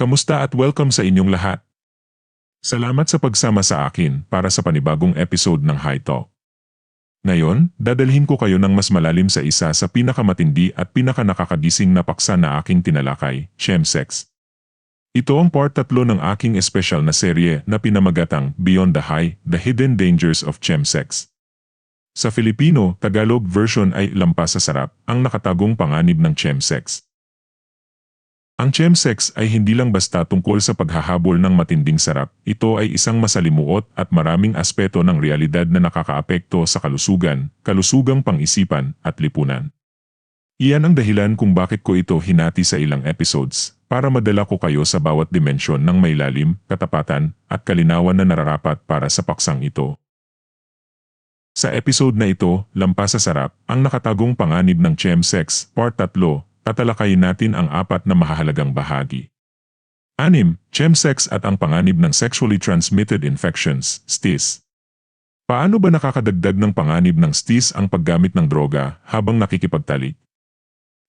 Kamusta at welcome sa inyong lahat. Salamat sa pagsama sa akin para sa panibagong episode ng High Talk. Ngayon, dadalhin ko kayo ng mas malalim sa isa sa pinakamatindi at pinakanakakagising na paksa na aking tinalakay, chemsex. Ito ang part tatlo ng aking espesyal na serye na pinamagatang Beyond the High, The Hidden Dangers of Chemsex. Sa Filipino, Tagalog version ay Lampas sa Sarap, ang nakatagong panganib ng chemsex. Ang chemsex ay hindi lang basta tungkol sa paghahabol ng matinding sarap, ito ay isang masalimuot at maraming aspeto ng realidad na nakakaapekto sa kalusugan, kalusugang pang-isipan at lipunan. Iyan ang dahilan kung bakit ko ito hinati sa ilang episodes, para madala ko kayo sa bawat dimensyon ng may lalim, katapatan, at kalinawan na nararapat para sa paksang ito. Sa episode na ito, Lampas sa Sarap, ang nakatagong panganib ng chemsex, part 3, tatalakayin natin ang apat na mahahalagang bahagi. Anim, chemsex at ang panganib ng sexually transmitted infections, STIs. Paano ba nakakadagdag ng panganib ng STIs ang paggamit ng droga habang nakikipagtalik?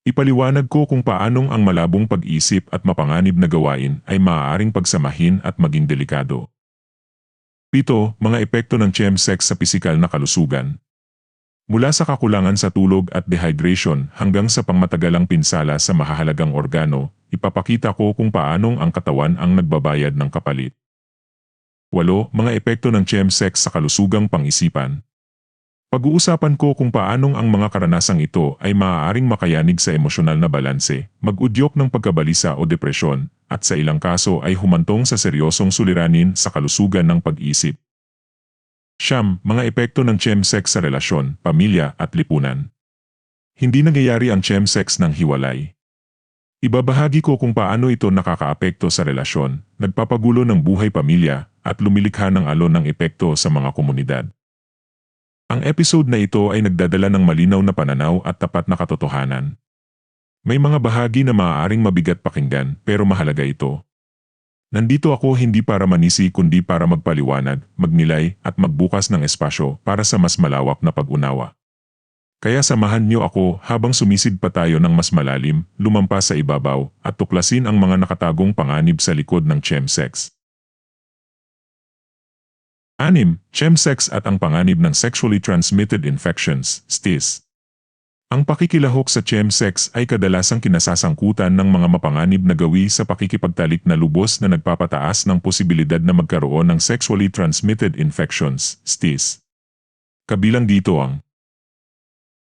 Ipaliwanag ko kung paanong ang malabong pag-isip at mapanganib na gawain ay maaaring pagsamahin at maging delikado. Pito, mga epekto ng chemsex sa pisikal na kalusugan. Mula sa kakulangan sa tulog at dehydration hanggang sa pangmatagalang pinsala sa mahahalagang organo, ipapakita ko kung paanong ang katawan ang nagbabayad ng kapalit. 8. Mga epekto ng chemsex sa kalusugang pang-isipan. Pag-uusapan ko kung paanong ang mga karanasang ito ay maaaring makayanig sa emosyonal na balanse, mag-udyok ng pagkabalisa o depresyon, at sa ilang kaso ay humantong sa seryosong suliranin sa kalusugan ng pag-isip. Siyam, mga epekto ng chemsex sa relasyon, pamilya at lipunan. Hindi nangyayari ang chemsex ng hiwalay. Ibabahagi ko kung paano ito nakakaapekto sa relasyon, nagpapagulo ng buhay pamilya, at lumilikha ng alon ng epekto sa mga komunidad. Ang episode na ito ay nagdadala ng malinaw na pananaw at tapat na katotohanan. May mga bahagi na maaaring mabigat pakinggan pero mahalaga ito. Nandito ako hindi para manisi kundi para magpaliwanag, magnilay at magbukas ng espasyo para sa mas malawak na pag-unawa. Kaya samahan niyo ako habang sumisid pa tayo ng mas malalim, lumampas sa ibabaw, at tuklasin ang mga nakatagong panganib sa likod ng chemsex. Anim, chemsex at ang panganib ng sexually transmitted infections, STIs. Ang pakikilahok sa chemsex ay kadalasang kinasasangkutan ng mga mapanganib na gawi sa pakikipagtalik na lubos na nagpapataas ng posibilidad na magkaroon ng sexually transmitted infections, STIs. Kabilang dito ang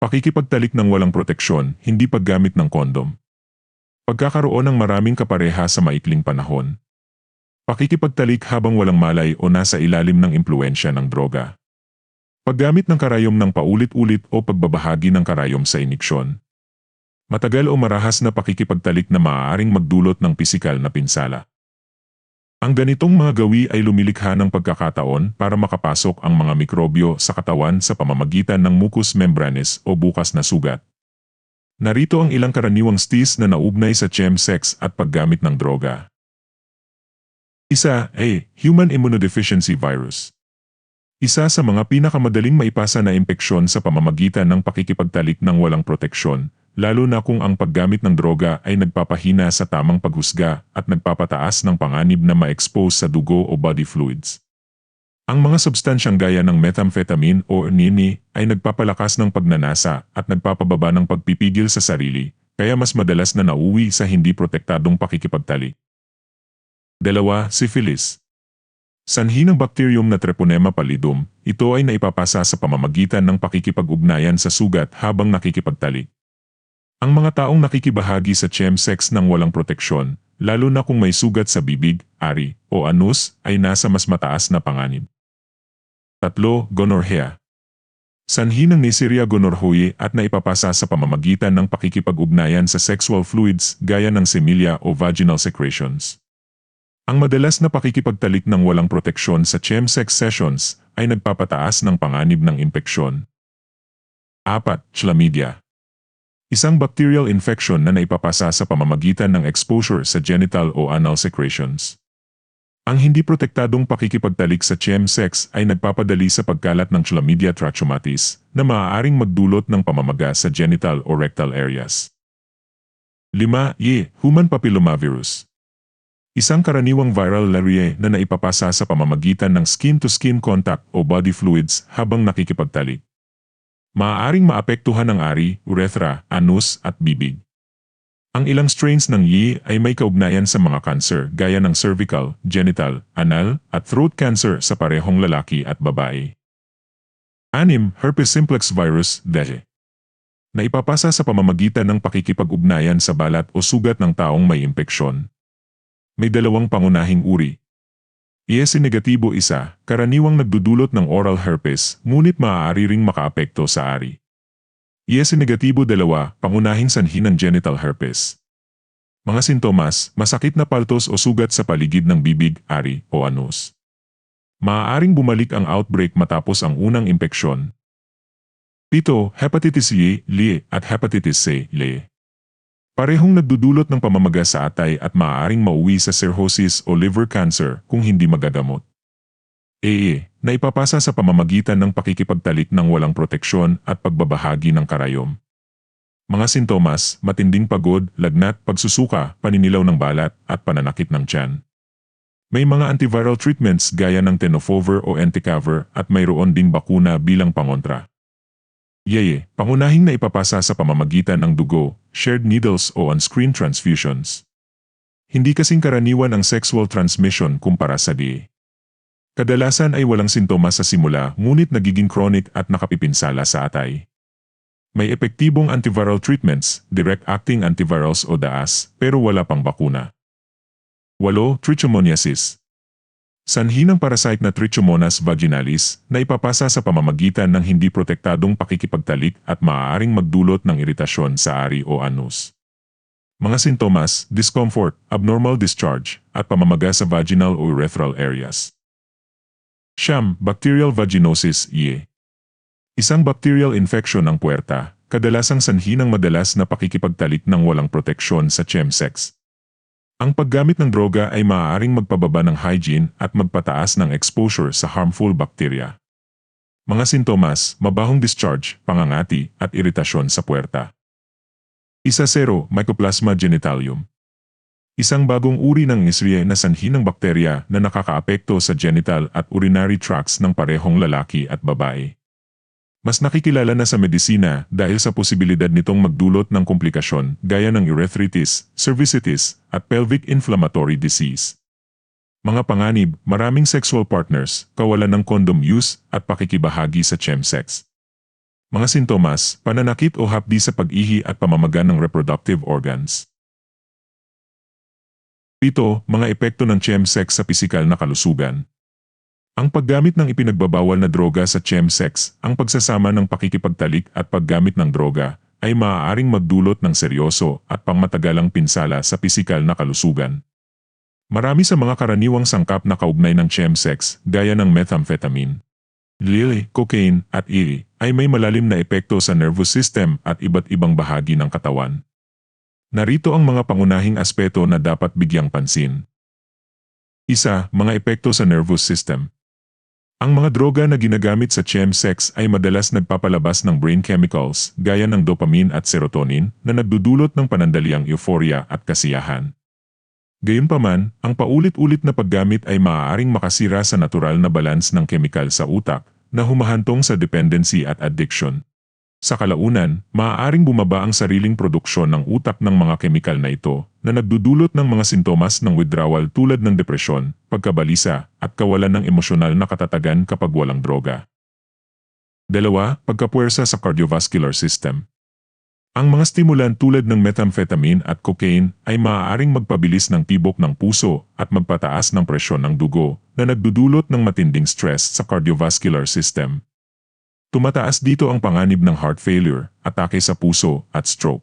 pakikipagtalik ng walang proteksyon, hindi paggamit ng kondom. Pagkakaroon ng maraming kapareha sa maikling panahon. Pakikipagtalik habang walang malay o nasa ilalim ng impluensya ng droga. Paggamit ng karayom ng paulit-ulit o pagbabahagi ng karayom sa iniksyon. Matagal o marahas na pakikipagtalik na maaaring magdulot ng pisikal na pinsala. Ang ganitong mga gawi ay lumilikha ng pagkakataon para makapasok ang mga mikrobyo sa katawan sa pamamagitan ng mucous membranes o bukas na sugat. Narito ang ilang karaniwang stis na naugnay sa chemsex at paggamit ng droga. Isa, A. Human Immunodeficiency Virus. Isa sa mga pinakamadaling maipasa na impeksyon sa pamamagitan ng pakikipagtalik ng walang proteksyon, lalo na kung ang paggamit ng droga ay nagpapahina sa tamang paghusga at nagpapataas ng panganib na ma-expose sa dugo o body fluids. Ang mga substansyang gaya ng methamphetamine o nini ay nagpapalakas ng pagnanasa at nagpapababa ng pagpipigil sa sarili, kaya mas madalas na nauwi sa hindi protektadong pakikipagtalik. Dalawa, syphilis. Sanhi ng bakteryum na Treponema pallidum, ito ay naipapasa sa pamamagitan ng pakikipag-ugnayan sa sugat habang nakikipagtalik. Ang mga taong nakikibahagi sa chemsex ng walang proteksyon, lalo na kung may sugat sa bibig, ari, o anus, ay nasa mas mataas na panganib. Tatlo, gonorrhea. Sanhi ng Neisseria gonorrhoeae at naipapasa sa pamamagitan ng pakikipag-ugnayan sa sexual fluids gaya ng semilia o vaginal secretions. Ang madalas na pakikipagtalik ng walang proteksyon sa chemsex sessions ay nagpapataas ng panganib ng impeksyon. 4. Chlamydia Isang bacterial infection na naipapasa sa pamamagitan ng exposure sa genital o anal secretions. Ang hindi protektadong pakikipagtalik sa chemsex ay nagpapadali sa pagkalat ng Chlamydia trachomatis na maaaring magdulot ng pamamaga sa genital o rectal areas. 5. Ye, Human papillomavirus Isang karaniwang viral larvae na naipapasa sa pamamagitan ng skin-to-skin contact o body fluids habang nakikipagtalik. Maaaring maapektuhan ang ari, urethra, anus at bibig. Ang ilang strains ng yi ay may kaugnayan sa mga cancer gaya ng cervical, genital, anal, at throat cancer sa parehong lalaki at babae. Anim, herpes simplex virus, DHE. Naipapasa sa pamamagitan ng pakikipag-ugnayan sa balat o sugat ng taong may impeksyon. May dalawang pangunahing uri. ES negatibo isa, karaniwang nagdudulot ng oral herpes, ngunit maaari ring makaapekto sa ari. ES negatibo dalawa, pangunahing sanhi ng genital herpes. Mga sintomas, masakit na paltos o sugat sa paligid ng bibig, ari, o anus. Maaaring bumalik ang outbreak matapos ang unang impeksyon. Pito, hepatitis Y, Li, at hepatitis C, Li. Parehong nagdudulot ng pamamaga sa atay at maaaring mauwi sa cirrhosis o liver cancer kung hindi magagamot. AA, na ipapasa sa pamamagitan ng pakikipagtalik ng walang proteksyon at pagbabahagi ng karayom. Mga sintomas, matinding pagod, lagnat, pagsusuka, paninilaw ng balat, at pananakit ng tiyan. May mga antiviral treatments gaya ng tenofovir o entecavir at mayroon ding bakuna bilang pangontra. Yeye, pangunahing na ipapasa sa pamamagitan ng dugo, shared needles o on-screen transfusions. Hindi kasing karaniwan ang sexual transmission kumpara sa DA. Kadalasan ay walang sintomas sa simula ngunit nagiging chronic at nakapipinsala sa atay. May epektibong antiviral treatments, direct-acting antivirals o DAAs, pero wala pang bakuna. 8. Trichomoniasis Sanhi ng parasite na Trichomonas vaginalis na ipapasa sa pamamagitan ng hindi protektadong pakikipagtalik at maaaring magdulot ng iritasyon sa ari o anus. Mga sintomas, discomfort, abnormal discharge, at pamamaga sa vaginal o urethral areas. Siyam, bacterial vaginosis, IE. Isang bacterial infection ng puwerta, kadalasang sanhi ng madalas na pakikipagtalik ng walang proteksyon sa chemsex. Ang paggamit ng droga ay maaaring magpababa ng hygiene at magpataas ng exposure sa harmful bacteria. Mga sintomas, mabahong discharge, pangangati, at iritasyon sa puwerta. Isa zero, Mycoplasma genitalium. Isang bagong uri ng Isria na sanhi ng bakterya na nakakaapekto sa genital at urinary tracts ng parehong lalaki at babae. Mas nakikilala na sa medisina dahil sa posibilidad nitong magdulot ng komplikasyon gaya ng urethritis, cervicitis, at pelvic inflammatory disease. Mga panganib, maraming sexual partners, kawalan ng condom use, at pakikibahagi sa chemsex. Mga sintomas, pananakit o hapdi sa pag-ihi at pamamaga ng reproductive organs. Pito, mga epekto ng chemsex sa pisikal na kalusugan. Ang paggamit ng ipinagbabawal na droga sa chemsex, ang pagsasama ng pakikipagtalik at paggamit ng droga, ay maaaring magdulot ng seryoso at pangmatagalang pinsala sa pisikal na kalusugan. Marami sa mga karaniwang sangkap na kaugnay ng chemsex, gaya ng methamphetamine, lili, cocaine, at iri, ay may malalim na epekto sa nervous system at iba't ibang bahagi ng katawan. Narito ang mga pangunahing aspeto na dapat bigyang pansin. Isa, mga epekto sa nervous system. Ang mga droga na ginagamit sa chemsex ay madalas nagpapalabas ng brain chemicals gaya ng dopamine at serotonin na nagdudulot ng panandaliang euphoria at kasiyahan. Gayunpaman, ang paulit-ulit na paggamit ay maaaring makasira sa natural na balance ng kemikal sa utak na humahantong sa dependency at addiction. Sa kalaunan, maaaring bumaba ang sariling produksyon ng utak ng mga kemikal na ito na nagdudulot ng mga sintomas ng withdrawal tulad ng depresyon, pagkabalisa, at kawalan ng emosyonal na katatagan kapag walang droga. Dalawa, pagkapuwersa sa cardiovascular system. Ang mga stimulan tulad ng methamphetamine at cocaine ay maaaring magpabilis ng tibok ng puso at magpataas ng presyon ng dugo na nagdudulot ng matinding stress sa cardiovascular system. Tumataas dito ang panganib ng heart failure, atake sa puso, at stroke.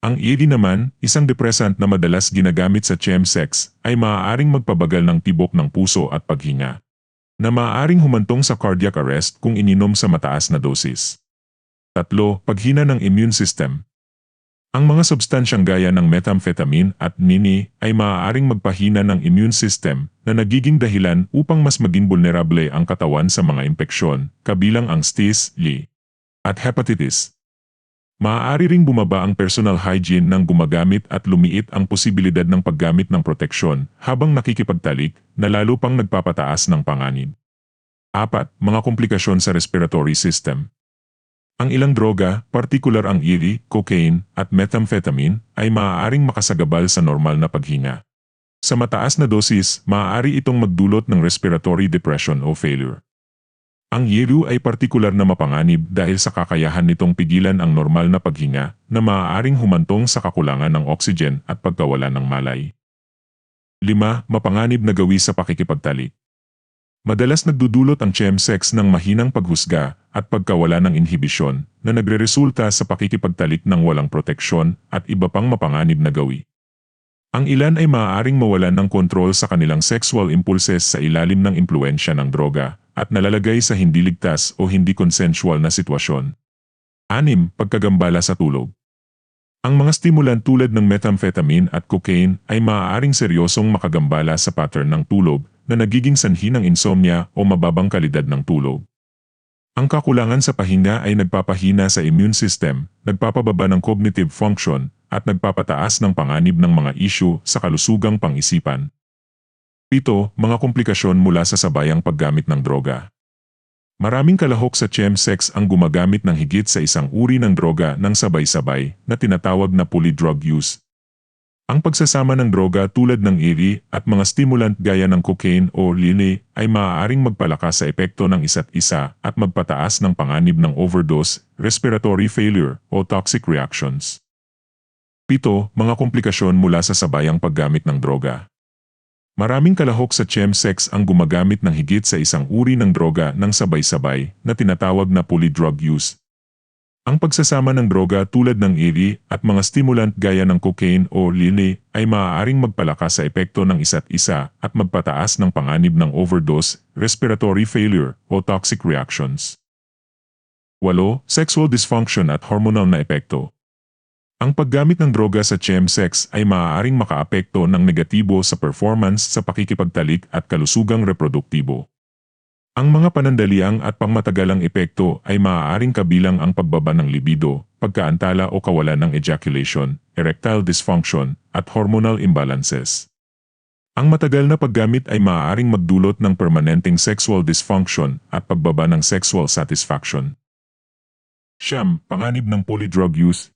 Ang ED naman, isang depressant na madalas ginagamit sa chemsex, ay maaaring magpabagal ng tibok ng puso at paghinga, na maaaring humantong sa cardiac arrest kung ininom sa mataas na dosis. Tatlo, paghina ng immune system. Ang mga substansyang gaya ng methamphetamine at nini ay maaaring magpahina ng immune system na nagiging dahilan upang mas maging vulnerable ang katawan sa mga impeksyon, kabilang ang STIS, li, at hepatitis. Maaari ring bumaba ang personal hygiene ng gumagamit at lumiit ang posibilidad ng paggamit ng proteksyon habang nakikipagtalik na lalo pang nagpapataas ng panganib. 4. Mga komplikasyon sa respiratory system. Ang ilang droga, partikular ang iri, cocaine, at methamphetamine, ay maaaring makasagabal sa normal na paghinga. Sa mataas na dosis, maaari itong magdulot ng respiratory depression o failure. Ang yelo ay partikular na mapanganib dahil sa kakayahan nitong pigilan ang normal na paghinga na maaaring humantong sa kakulangan ng oxygen at pagkawala ng malay. 5. Mapanganib na gawi sa pakikipagtalik. Madalas nagdudulot ang chemsex ng mahinang paghusga at pagkawala ng inhibisyon na nagreresulta sa pakikipagtalik ng walang proteksyon at iba pang mapanganib na gawi. Ang ilan ay maaaring mawalan ng kontrol sa kanilang sexual impulses sa ilalim ng impluensya ng droga at nalalagay sa hindi ligtas o hindi consensual na sitwasyon. 6. Pagkagambala sa tulog. Ang mga stimulant tulad ng methamphetamine at cocaine ay maaaring seryosong makagambala sa pattern ng tulog na nagiging sanhi ng insomnia o mababang kalidad ng tulog. Ang kakulangan sa pahinga ay nagpapahina sa immune system, nagpapababa ng cognitive function, at nagpapataas ng panganib ng mga isyu sa kalusugang pang-isipan. Pito, mga komplikasyon mula sa sabayang paggamit ng droga. Maraming kalahok sa chemsex ang gumagamit ng higit sa isang uri ng droga ng sabay-sabay na tinatawag na polydrug use. Ang pagsasama ng droga tulad ng iri at mga stimulant gaya ng cocaine o lili ay maaaring magpalakas sa epekto ng isa't isa at magpataas ng panganib ng overdose, respiratory failure o toxic reactions. Pito, mga komplikasyon mula sa sabayang paggamit ng droga. Maraming kalahok sa chemsex ang gumagamit ng higit sa isang uri ng droga ng sabay-sabay na tinatawag na polydrug use. Ang pagsasama ng droga tulad ng iri at mga stimulant gaya ng cocaine o lili ay maaaring magpalakas sa epekto ng isa't isa at magpataas ng panganib ng overdose, respiratory failure o toxic reactions. 8. Sexual dysfunction at hormonal na epekto. Ang paggamit ng droga sa chemsex ay maaaring makaapekto ng negatibo sa performance sa pakikipagtalik at kalusugang reproduktibo. Ang mga panandaliang at pangmatagalang epekto ay maaaring kabilang ang pagbaba ng libido, pagkaantala o kawalan ng ejaculation, erectile dysfunction, at hormonal imbalances. Ang matagal na paggamit ay maaaring magdulot ng permanenteng sexual dysfunction at pagbaba ng sexual satisfaction. Siyam, panganib ng polydrug use,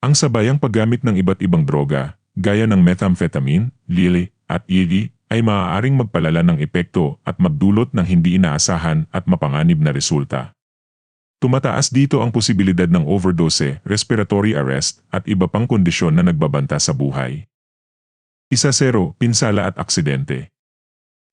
ang sabayang paggamit ng iba't ibang droga, gaya ng methamphetamine, lili, at iri, ay maaaring magpalala ng epekto at magdulot ng hindi inaasahan at mapanganib na resulta. Tumataas dito ang posibilidad ng overdose, respiratory arrest, at iba pang kondisyon na nagbabanta sa buhay. Isa zero, pinsala at aksidente.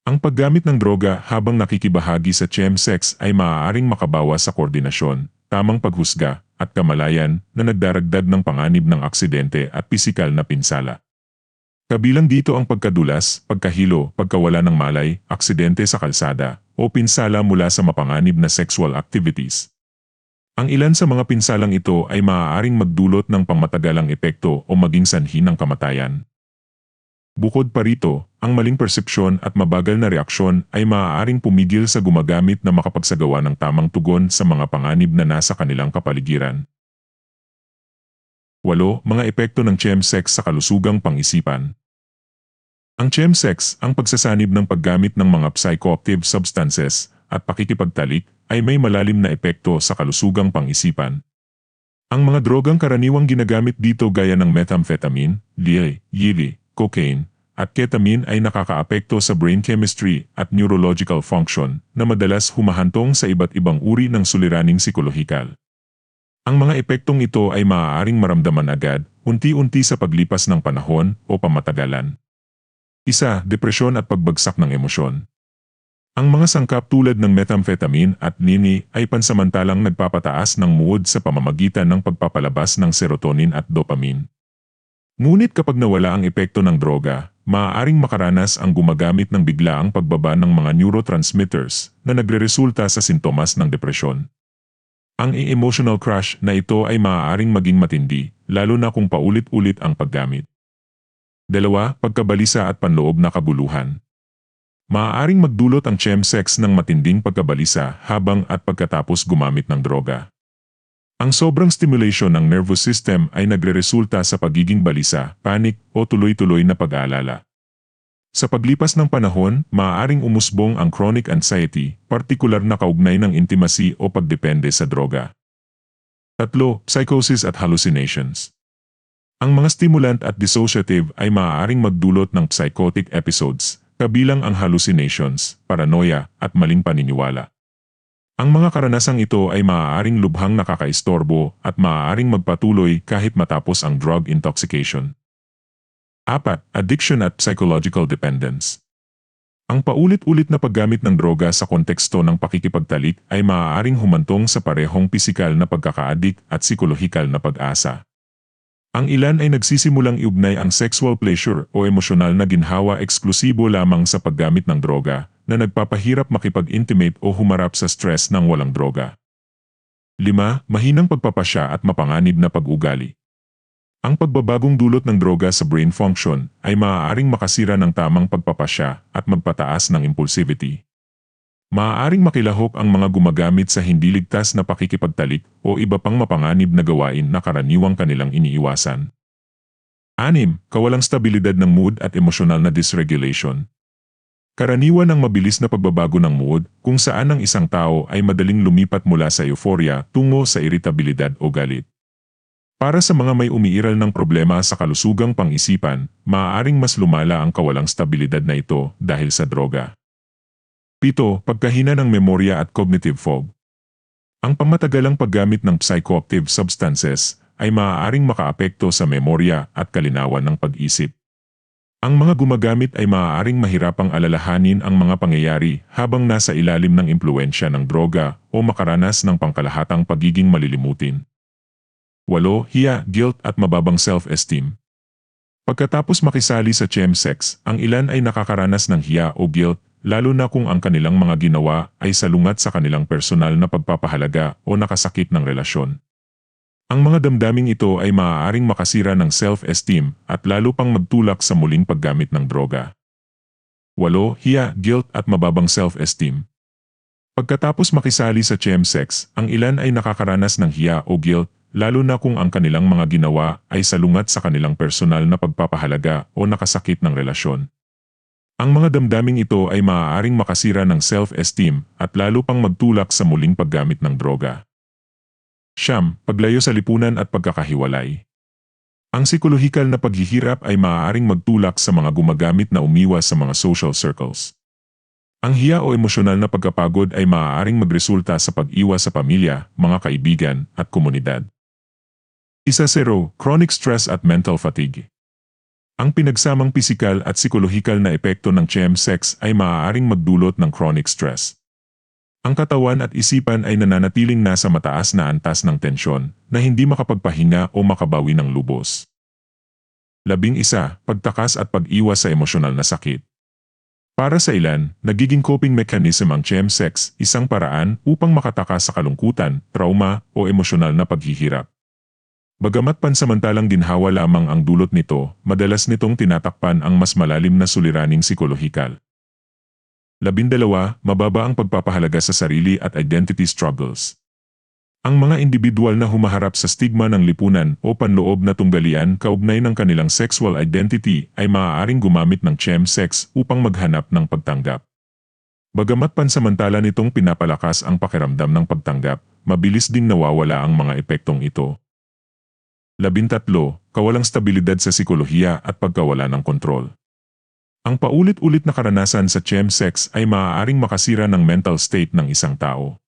Ang paggamit ng droga habang nakikibahagi sa chemsex ay maaaring makabawas sa koordinasyon, tamang paghusga, at kamalayan na nagdaragdag ng panganib ng aksidente at pisikal na pinsala. Kabilang dito ang pagkadulas, pagkahilo, pagkawala ng malay, aksidente sa kalsada, o pinsala mula sa mapanganib na sexual activities. Ang ilan sa mga pinsalang ito ay maaaring magdulot ng pangmatagalang epekto o maging sanhi ng kamatayan. Bukod pa rito, ang maling persepsyon at mabagal na reaksyon ay maaaring pumigil sa gumagamit na makapagsagawa ng tamang tugon sa mga panganib na nasa kanilang kapaligiran. 8. Mga epekto ng chemsex sa kalusugang pang-isipan. Ang chemsex, ang pagsasanib ng paggamit ng mga psychoactive substances at pakikipagtalik, ay may malalim na epekto sa kalusugang pang-isipan. Ang mga drogang karaniwang ginagamit dito gaya ng methamphetamine, li, yili, cocaine, at ketamine ay nakakaapekto sa brain chemistry at neurological function na madalas humahantong sa iba't ibang uri ng suliraning psikolohikal. Ang mga epektong ito ay maaaring maramdaman agad, unti-unti sa paglipas ng panahon o pamatagalan. Isa, depresyon at pagbagsak ng emosyon. Ang mga sangkap tulad ng methamphetamine at nini ay pansamantalang nagpapataas ng mood sa pamamagitan ng pagpapalabas ng serotonin at dopamine. Ngunit kapag nawala ang epekto ng droga, maaaring makaranas ang gumagamit ng biglaang pagbaba ng mga neurotransmitters na nagreresulta sa sintomas ng depresyon. Ang emotional crash na ito ay maaaring maging matindi, lalo na kung paulit-ulit ang paggamit. Dalawa, pagkabalisa at panloob na kabuluhan. Maaaring magdulot ang chemsex ng matinding pagkabalisa habang at pagkatapos gumamit ng droga. Ang sobrang stimulation ng nervous system ay nagreresulta sa pagiging balisa, panic o tuloy-tuloy na pag-aalala. Sa paglipas ng panahon, maaaring umusbong ang chronic anxiety, partikular na kaugnay ng intimacy o pagdepende sa droga. Tatlo, psychosis at hallucinations. Ang mga stimulant at dissociative ay maaaring magdulot ng psychotic episodes, kabilang ang hallucinations, paranoia, at maling paniniwala. Ang mga karanasang ito ay maaaring lubhang nakakaistorbo at maaaring magpatuloy kahit matapos ang drug intoxication. 4. Addiction at psychological dependence. Ang paulit-ulit na paggamit ng droga sa konteksto ng pakikipagtalik ay maaaring humantong sa parehong pisikal na pagkakaadik at psikolohikal na pag-asa. Ang ilan ay nagsisimulang iugnay ang sexual pleasure o emosyonal na ginhawa eksklusibo lamang sa paggamit ng droga na nagpapahirap makipag-intimate o humarap sa stress ng walang droga. 5. Mahinang pagpapasya at mapanganib na pag-ugali. Ang pagbabagong dulot ng droga sa brain function ay maaaring makasira ng tamang pagpapasya at magpataas ng impulsivity. Maaaring makilahok ang mga gumagamit sa hindi ligtas na pakikipagtalik o iba pang mapanganib na gawain na karaniwang kanilang iniiwasan. 6. Kawalang stabilidad ng mood at emosyonal na dysregulation. Karaniwan ang mabilis na pagbabago ng mood kung saan ang isang tao ay madaling lumipat mula sa euphoria tungo sa iritabilidad o galit. Para sa mga may umiiral ng problema sa kalusugang pang-isipan, maaaring mas lumala ang kawalang stabilidad na ito dahil sa droga. 7. Pagkahina ng memorya at cognitive fog. Ang pamatagalang paggamit ng psychoactive substances ay maaaring makaapekto sa memorya at kalinawan ng pag-isip. Ang mga gumagamit ay maaaring mahirapang alalahanin ang mga pangyayari habang nasa ilalim ng impluensya ng droga o makaranas ng pangkalahatang pagiging malilimutin. 8. Hiya, guilt at mababang self-esteem. Pagkatapos makisali sa chemsex, ang ilan ay nakakaranas ng hiya o guilt, lalo na kung ang kanilang mga ginawa ay salungat sa kanilang personal na pagpapahalaga o nakasakit ng relasyon. Ang mga damdaming ito ay maaaring makasira ng self-esteem at lalo pang magtulak sa muling paggamit ng droga. 8. Hiya, guilt at mababang self-esteem. Pagkatapos makisali sa chemsex, ang ilan ay nakakaranas ng hiya o guilt, lalo na kung ang kanilang mga ginawa ay salungat sa kanilang personal na pagpapahalaga o nakasakit ng relasyon. Ang mga damdaming ito ay maaaring makasira ng self-esteem at lalo pang magtulak sa muling paggamit ng droga. Siyam, paglayo sa lipunan at pagkakahiwalay. Ang psikolohikal na paghihirap ay maaaring magtulak sa mga gumagamit na umiwas sa mga social circles. Ang hiya o emosyonal na pagkapagod ay maaaring magresulta sa pag-iwas sa pamilya, mga kaibigan, at komunidad. Isa zero, chronic stress at mental fatigue. Ang pinagsamang pisikal at psikolohikal na epekto ng chemsex ay maaaring magdulot ng chronic stress. Ang katawan at isipan ay nananatiling nasa mataas na antas ng tensyon na hindi makapagpahinga o makabawi ng lubos. Labing isa, pagtakas at pag-iwas sa emosyonal na sakit. Para sa ilan, nagiging coping mechanism ang chemsex, isang paraan upang makatakas sa kalungkutan, trauma o emosyonal na paghihirap. Bagamat pansamantalang ginhawa lamang ang dulot nito, madalas nitong tinatakpan ang mas malalim na suliraning psikolohikal. Labindalawa, mababa ang pagpapahalaga sa sarili at identity struggles. Ang mga individual na humaharap sa stigma ng lipunan o panloob na tunggalian kaugnay ng kanilang sexual identity ay maaaring gumamit ng chemsex upang maghanap ng pagtanggap. Bagamat pansamantala nitong pinapalakas ang pakiramdam ng pagtanggap, mabilis ding nawawala ang mga epektong ito. Labintatlo, kawalang stabilidad sa sikolohiya at pagkawala ng kontrol. Ang paulit-ulit na karanasan sa chemsex ay maaaring makasira ng mental state ng isang tao.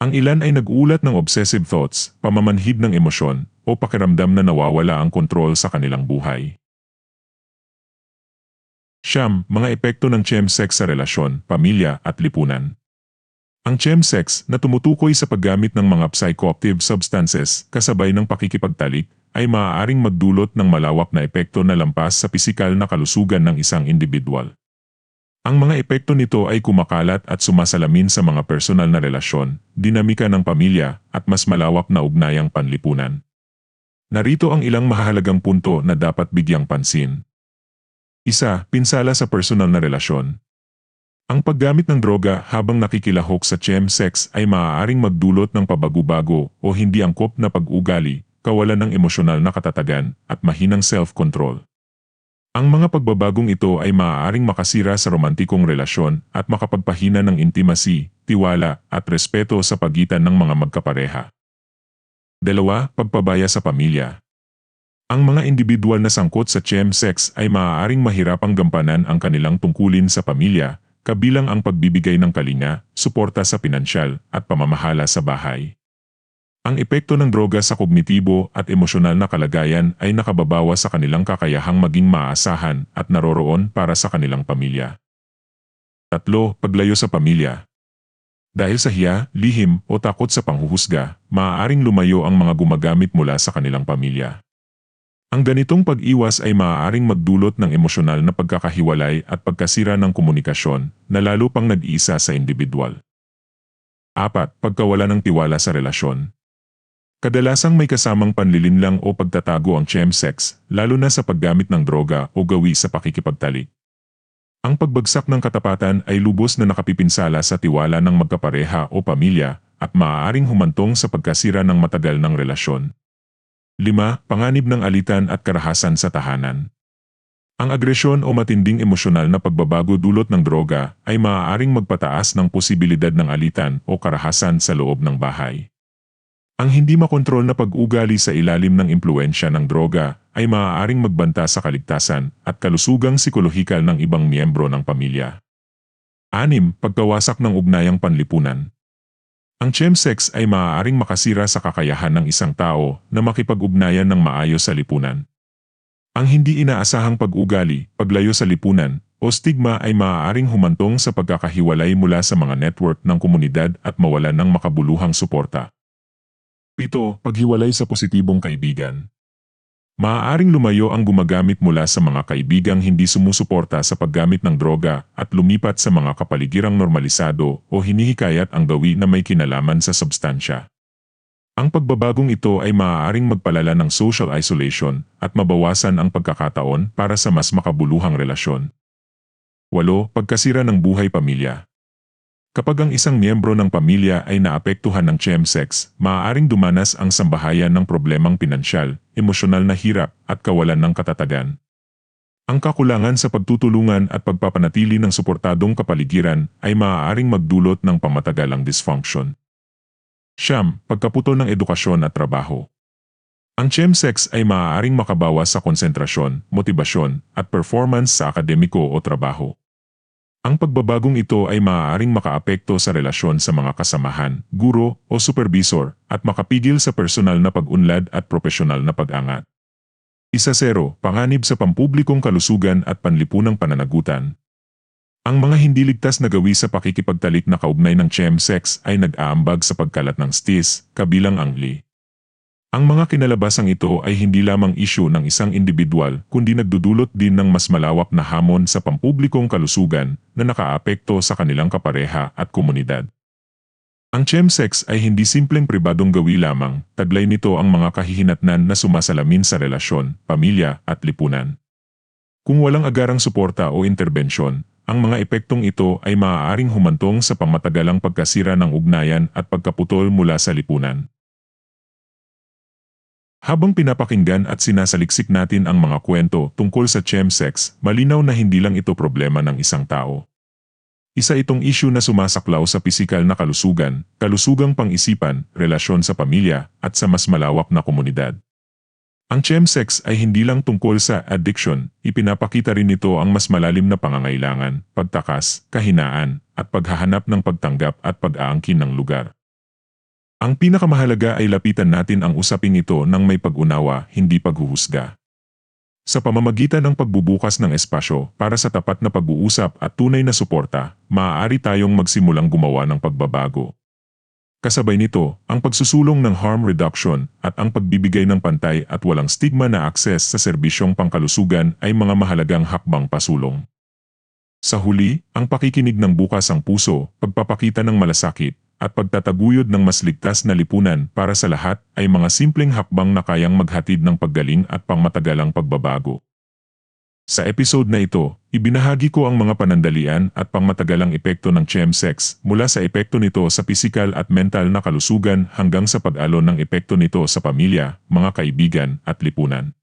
Ang ilan ay nag-ulat ng obsessive thoughts, pamamanhid ng emosyon, o pakiramdam na nawawala ang kontrol sa kanilang buhay. Siyam, mga epekto ng chemsex sa relasyon, pamilya at lipunan. Ang chemsex na tumutukoy sa paggamit ng mga psychoactive substances kasabay ng pakikipagtalik ay maaaring magdulot ng malawak na epekto na lampas sa pisikal na kalusugan ng isang individual. Ang mga epekto nito ay kumakalat at sumasalamin sa mga personal na relasyon, dinamika ng pamilya, at mas malawak na ugnayang panlipunan. Narito ang ilang mahalagang punto na dapat bigyang pansin. Isa, pinsala sa personal na relasyon. Ang paggamit ng droga habang nakikilahok sa chemsex ay maaaring magdulot ng pabago-bago o hindi angkop na pag-ugali, kawalan ng emosyonal na katatagan, at mahinang self-control. Ang mga pagbabagong ito ay maaaring makasira sa romantikong relasyon at makapagpahina ng intimacy, tiwala, at respeto sa pagitan ng mga magkapareha. Dalawa, pagpabaya sa pamilya. Ang mga individual na sangkot sa chemsex ay maaaring mahirapang gampanan ang kanilang tungkulin sa pamilya, kabilang ang pagbibigay ng kalinga, suporta sa pinansyal, at pamamahala sa bahay. Ang epekto ng droga sa kognitibo at emosyonal na kalagayan ay nakababawa sa kanilang kakayahang maging maasahan at naroroon para sa kanilang pamilya. Tatlo, paglayo sa pamilya. Dahil sa hiya, lihim o takot sa panghuhusga, maaaring lumayo ang mga gumagamit mula sa kanilang pamilya. Ang ganitong pag-iwas ay maaaring magdulot ng emosyonal na pagkakahiwalay at pagkasira ng komunikasyon na lalo pang nag-iisa sa individual. Apat, pagkawala ng tiwala sa relasyon. Kadalasang may kasamang panlilinlang o pagtatago ang chemsex, lalo na sa paggamit ng droga o gawi sa pakikipagtalik. Ang pagbagsak ng katapatan ay lubos na nakapipinsala sa tiwala ng magkapareha o pamilya at maaaring humantong sa pagkasira ng matagal ng relasyon. 5. Panganib ng alitan at karahasan sa tahanan. Ang agresyon o matinding emosyonal na pagbabago dulot ng droga ay maaaring magpataas ng posibilidad ng alitan o karahasan sa loob ng bahay. Ang hindi makontrol na pag-ugali sa ilalim ng impluensya ng droga ay maaaring magbanta sa kaligtasan at kalusugang psikolohikal ng ibang miyembro ng pamilya. 6. Pagkawasak ng ugnayang panlipunan. Ang chemsex ay maaaring makasira sa kakayahan ng isang tao na makipag-ugnayan ng maayos sa lipunan. Ang hindi inaasahang pag-ugali, paglayo sa lipunan, o stigma ay maaaring humantong sa pagkakahiwalay mula sa mga network ng komunidad at mawalan ng makabuluhang suporta. Pito, paghiwalay sa positibong kaibigan. Maaaring lumayo ang gumagamit mula sa mga kaibigang hindi sumusuporta sa paggamit ng droga at lumipat sa mga kapaligirang normalisado o hinihikayat ang gawi na may kinalaman sa substansya. Ang pagbabagong ito ay maaaring magpalala ng social isolation at mabawasan ang pagkakataon para sa mas makabuluhang relasyon. 8. Pagkasira ng buhay pamilya. Kapag ang isang miyembro ng pamilya ay naapektuhan ng chemsex, maaaring dumanas ang sambahayan ng problemang pinansyal, emosyonal na hirap at kawalan ng katatagan. Ang kakulangan sa pagtutulungan at pagpapanatili ng suportadong kapaligiran ay maaaring magdulot ng pamatagalang dysfunction. Siyam, pagkaputo ng edukasyon at trabaho. Ang chemsex ay maaaring makabawas sa konsentrasyon, motibasyon, at performance sa akademiko o trabaho. Ang pagbabagong ito ay maaaring makaapekto sa relasyon sa mga kasamahan, guro o supervisor at makapigil sa personal na pag-unlad at profesional na pag-angat. Isa zero, panganib sa pampublikong kalusugan at panlipunang pananagutan. Ang mga hindi ligtas na gawi sa pakikipagtalik na kaugnay ng chemsex ay nag-aambag sa pagkalat ng stis, kabilang ang li. Ang mga kinalabasang ito ay hindi lamang isyu ng isang individual kundi nagdudulot din ng mas malawak na hamon sa pampublikong kalusugan na nakaapekto sa kanilang kapareha at komunidad. Ang chemsex ay hindi simpleng pribadong gawi lamang, taglay nito ang mga kahihinatnan na sumasalamin sa relasyon, pamilya at lipunan. Kung walang agarang suporta o interbensyon, ang mga epektong ito ay maaaring humantong sa pamatagalang pagkasira ng ugnayan at pagkaputol mula sa lipunan. Habang pinapakinggan at sinasaliksik natin ang mga kwento tungkol sa chemsex, malinaw na hindi lang ito problema ng isang tao. Isa itong issue na sumasaklaw sa pisikal na kalusugan, kalusugang pang-isipan, relasyon sa pamilya, at sa mas malawak na komunidad. Ang chemsex ay hindi lang tungkol sa addiction, ipinapakita rin nito ang mas malalim na pangangailangan, pagtakas, kahinaan, at paghahanap ng pagtanggap at pag-aangkin ng lugar. Ang pinakamahalaga ay lapitan natin ang usaping ito ng may pag-unawa, hindi paghuhusga. Sa pamamagitan ng pagbubukas ng espasyo para sa tapat na pag-uusap at tunay na suporta, maaari tayong magsimulang gumawa ng pagbabago. Kasabay nito, ang pagsusulong ng harm reduction at ang pagbibigay ng pantay at walang stigma na akses sa serbisyong pangkalusugan ay mga mahalagang hakbang pasulong. Sa huli, ang pakikinig ng bukas ang puso, pagpapakita ng malasakit, at pagtataguyod ng mas ligtas na lipunan para sa lahat ay mga simpleng hakbang na kayang maghatid ng paggaling at pangmatagalang pagbabago. Sa episode na ito, ibinahagi ko ang mga panandalian at pangmatagalang epekto ng chemsex mula sa epekto nito sa pisikal at mental na kalusugan hanggang sa pag-alon ng epekto nito sa pamilya, mga kaibigan at lipunan.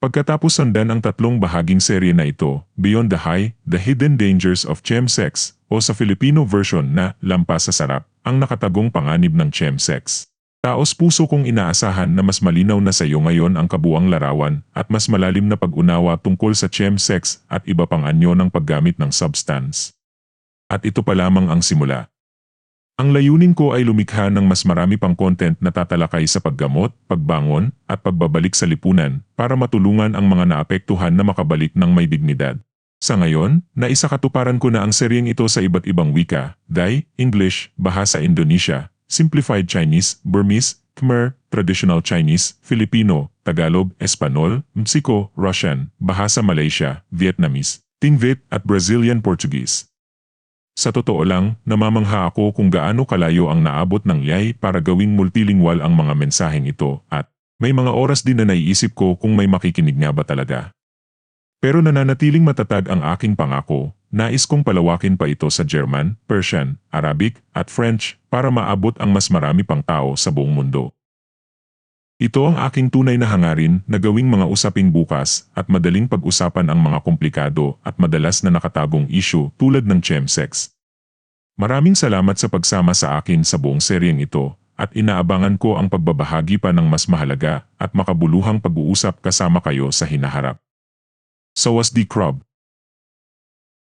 Pagkatapos sundan ang tatlong bahaging serye na ito, Beyond the High, The Hidden Dangers of Chemsex, o sa Filipino version na Lampas sa Sarap, ang nakatagong panganib ng chemsex. Taos puso kong inaasahan na mas malinaw na sa iyo ngayon ang kabuang larawan at mas malalim na pag-unawa tungkol sa chemsex at iba pang anyo ng paggamit ng substance. At ito pa lamang ang simula. Ang layunin ko ay lumikha ng mas marami pang content na tatalakay sa paggamot, pagbangon, at pagbabalik sa lipunan para matulungan ang mga naapektuhan na makabalik ng may dignidad. Sa ngayon, naisakatuparan ko na ang seryeng ito sa iba't ibang wika, Thai, English, Bahasa Indonesia, Simplified Chinese, Burmese, Khmer, Traditional Chinese, Filipino, Tagalog, Espanol, Msiko, Russian, Bahasa Malaysia, Vietnamese, Tingvit at Brazilian Portuguese. Sa totoo lang, namamangha ako kung gaano kalayo ang naabot ng yay para gawing multilingwal ang mga mensaheng ito at may mga oras din na naiisip ko kung may makikinig nga ba talaga. Pero nananatiling matatag ang aking pangako, nais kong palawakin pa ito sa German, Persian, Arabic, at French para maabot ang mas marami pang tao sa buong mundo. Ito ang aking tunay na hangarin na gawing mga usaping bukas at madaling pag-usapan ang mga komplikado at madalas na nakatagong issue tulad ng chemsex. Maraming salamat sa pagsama sa akin sa buong seryeng ito at inaabangan ko ang pagbabahagi pa ng mas mahalaga at makabuluhang pag-uusap kasama kayo sa hinaharap. sa WASD Crab.